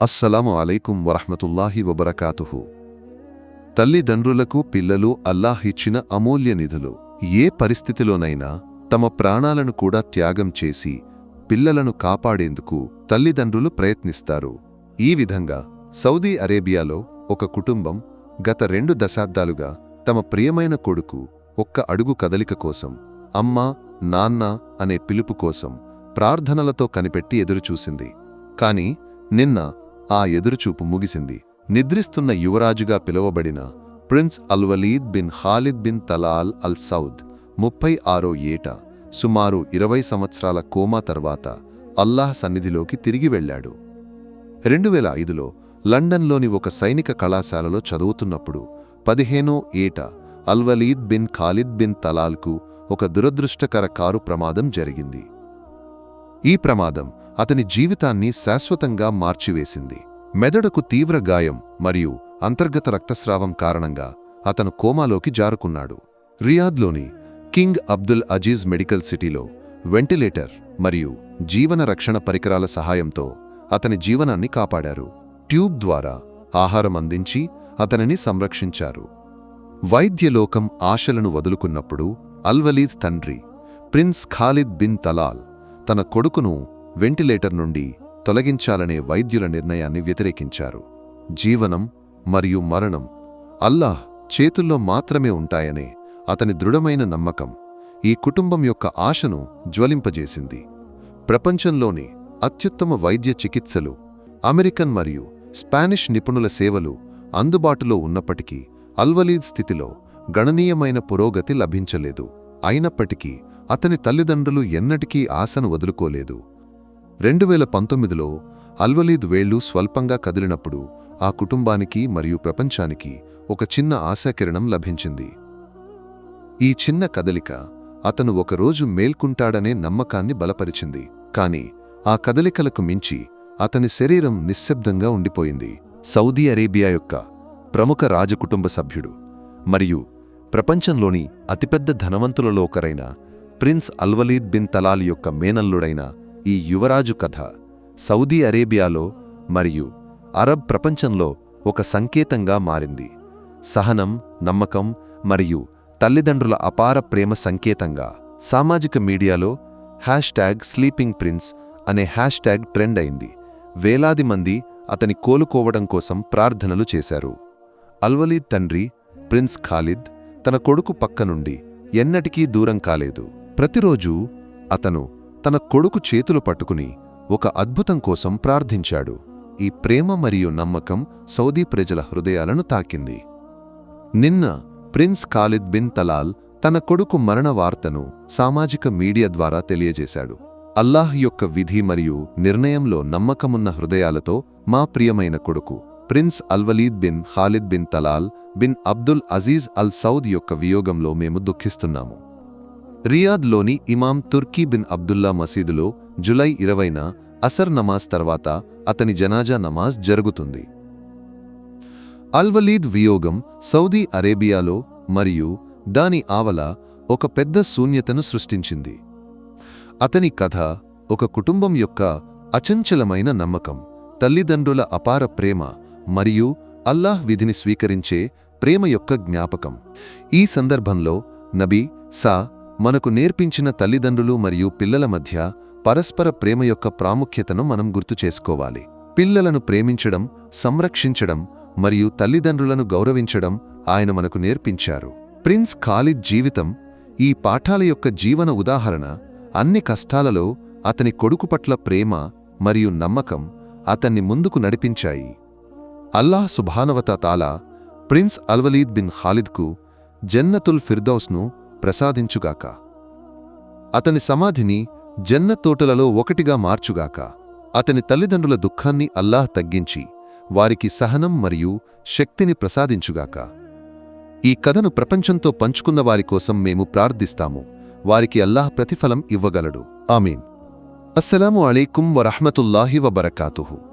అస్సలాము అలైకుం వరహ్మతుల్లాహి వబరకాతుహు. తల్లిదండ్రులకు పిల్లలు అల్లాహ్ ఇచ్చిన అమూల్య నిధులు. ఏ పరిస్థితిలోనైనా తమ ప్రాణాలను కూడా త్యాగం చేసి పిల్లలను కాపాడేందుకు తల్లిదండ్రులు ప్రయత్నిస్తారు. ఈ విధంగా సౌదీ అరేబియాలో ఒక కుటుంబం గత రెండు దశాబ్దాలుగా తమ ప్రియమైన కొడుకు ఒక్క అడుగు కదలిక కోసం అమ్మ నాన్న అనే పిలుపు కోసం ప్రార్థనలతో కనిపెట్టి ఎదురుచూసింది. కాని నిన్న ఆ ఎదురుచూపు ముగిసింది. నిద్రిస్తున్న యువరాజుగా పిలువబడిన Prince Alwaleed bin Khalid bin Talal Al Saud ముప్పై ఆరో ఏట సుమారు ఇరవై సంవత్సరాల కోమా తర్వాత అల్లాహ్ సన్నిధిలోకి తిరిగి వెళ్ళాడు. రెండు వేల ఐదులో లండన్లోని ఒక సైనిక కళాశాలలో చదువుతున్నప్పుడు పదిహేనో ఏట అల్వలీద్ బిన్ ఖాలిద్ బిన్ తలాల్కు ఒక దురదృష్టకర కారు ప్రమాదం జరిగింది. ఈ ప్రమాదం అతని జీవితాన్ని శాశ్వతంగా మార్చివేసింది. మెదడుకు తీవ్ర గాయం మరియు అంతర్గత రక్తస్రావం కారణంగా అతను కోమాలోకి జారుకున్నాడు. రియాద్లోని కింగ్ అబ్దుల్ అజీజ్ మెడికల్ సిటీలో వెంటిలేటర్ మరియు జీవన రక్షణ పరికరాల సహాయంతో అతని జీవనాన్ని కాపాడారు. ట్యూబ్ ద్వారా ఆహారం అందించి అతనిని సంరక్షించారు. వైద్యలోకం ఆశలను వదులుకున్నప్పుడు అల్వలీద్ తండ్రి ప్రిన్స్ ఖాలిద్ బిన్ తలాల్ తన కొడుకును వెంటిలేటర్ నుండి తొలగించాలనే వైద్యుల నిర్ణయాన్ని వ్యతిరేకించారు. జీవనం మరియు మరణం అల్లాహ్ చేతుల్లో మాత్రమే ఉంటాయనే అతని దృఢమైన నమ్మకం ఈ కుటుంబం యొక్క ఆశను జ్వలింపజేసింది. ప్రపంచంలోని అత్యుత్తమ వైద్య చికిత్సలు అమెరికన్ మరియు స్పానిష్ నిపుణుల సేవలు అందుబాటులో ఉన్నప్పటికీ అల్వలీద్ స్థితిలో గణనీయమైన పురోగతి లభించలేదు. అయినప్పటికీ అతని తల్లిదండ్రులు ఎన్నటికీ ఆశను వదులుకోలేదు. రెండు వేల పంతొమ్మిదిలో అల్వలీద్ వేళ్ళు స్వల్పంగా కదిలినప్పుడు ఆ కుటుంబానికి మరియు ప్రపంచానికి ఒక చిన్న ఆశాకిరణం లభించింది. ఈ చిన్న కదలిక అతను ఒకరోజు మేల్కుంటాడనే నమ్మకాన్ని బలపరిచింది. కాని ఆ కదలికలకు మించి అతని శరీరం నిశ్శబ్దంగా ఉండిపోయింది. సౌదీ అరేబియా యొక్క ప్రముఖ రాజకుటుంబ సభ్యుడు మరియు ప్రపంచంలోని అతిపెద్ద ధనవంతులలో ఒకరైన ప్రిన్స్ అల్వలీద్ బిన్ తలాల్ యొక్క మేనల్లుడైన ఈ యువరాజు కథ సౌదీ అరేబియాలో మరియు అరబ్ ప్రపంచంలో ఒక సంకేతంగా మారింది. సహనం నమ్మకం మరియు తల్లిదండ్రుల అపార ప్రేమ సంకేతంగా సామాజిక మీడియాలో హ్యాష్ ట్యాగ్ స్లీపింగ్ ప్రిన్స్ అనే హ్యాష్ ట్యాగ్ ట్రెండ్ అయింది. వేలాది మంది అతని కోలుకోవడం కోసం ప్రార్థనలు చేశారు. అల్వలీద్ తండ్రి ప్రిన్స్ ఖాలిద్ తన కొడుకు పక్క నుండి ఎన్నటికీ దూరం కాలేదు. ప్రతిరోజూ అతను తన కొడుకు చేతులు పట్టుకుని ఒక అద్భుతం కోసం ప్రార్థించాడు. ఈ ప్రేమ మరియు నమ్మకం సౌదీ ప్రజల హృదయాలను తాకింది. నిన్న ప్రిన్స్ ఖాలిద్ బిన్ తలాల్ తన కొడుకు మరణ వార్తను సామాజిక మీడియా ద్వారా తెలియజేశాడు. అల్లాహ్ యొక్క విధి మరియు నిర్ణయంలో నమ్మకమున్న హృదయాలతో మా ప్రియమైన కొడుకు Prince Alwaleed bin Khalid bin Talal bin Abdul Aziz Al Saud యొక్క వియోగంలో మేము దుఃఖిస్తున్నాము. రియాద్లోని ఇమాం తుర్కీ బిన్ అబ్దుల్లా మసీదులో జులై ఇరవైన అసర్ నమాజ్ తర్వాత అతని జనాజా నమాజ్ జరుగుతుంది. అల్వలీద్ వియోగం సౌదీ అరేబియాలో మరియు దాని ఆవల ఒక పెద్ద శూన్యతను సృష్టించింది. అతని కథ ఒక కుటుంబం యొక్క అచంచలమైన నమ్మకం తల్లిదండ్రుల అపార ప్రేమ మరియు అల్లాహ్ విధిని స్వీకరించే ప్రేమ యొక్క జ్ఞాపకం. ఈ సందర్భంలో నబీ సా మనకు నేర్పించిన తల్లిదండ్రులు మరియు పిల్లల మధ్య పరస్పర ప్రేమ యొక్క ప్రాముఖ్యతను మనం గుర్తు చేసుకోవాలి. పిల్లలను ప్రేమించడం సంరక్షించడం మరియు తల్లిదండ్రులను గౌరవించడం ఆయన మనకు నేర్పించారు. ప్రిన్స్ ఖాలిద్ జీవితం ఈ పాఠాల యొక్క జీవన ఉదాహరణ అన్ని కష్టాలలో అతని కొడుకు పట్ల ప్రేమ మరియు నమ్మకం అతన్ని ముందుకు నడిపించాయి. అల్లాహ్ సుభానవత తాలా ప్రిన్స్ అల్వలీద్ బిన్ ఖాలిద్కు జన్నతుల్ ఫిర్దౌస్ను ప్రసాదించుగాక. అతని సమాధిని జన్నత్ తోటలలో ఒకటిగా మార్చుగాక. అతని తల్లిదండ్రుల దుఃఖాన్ని అల్లాహ్ తగ్గించి వారికి సహనం మరియు శక్తిని ప్రసాదించుగాక. ఈ కథను ప్రపంచంతో పంచుకున్న వారి కోసం మేము ప్రార్థిస్తాము. వారికి అల్లాహ్ ప్రతిఫలం ఇవ్వగలడు. ఆమీన్. అస్సలాము అలైకుం వరహమతుల్లాహి వబర్కాతుహు.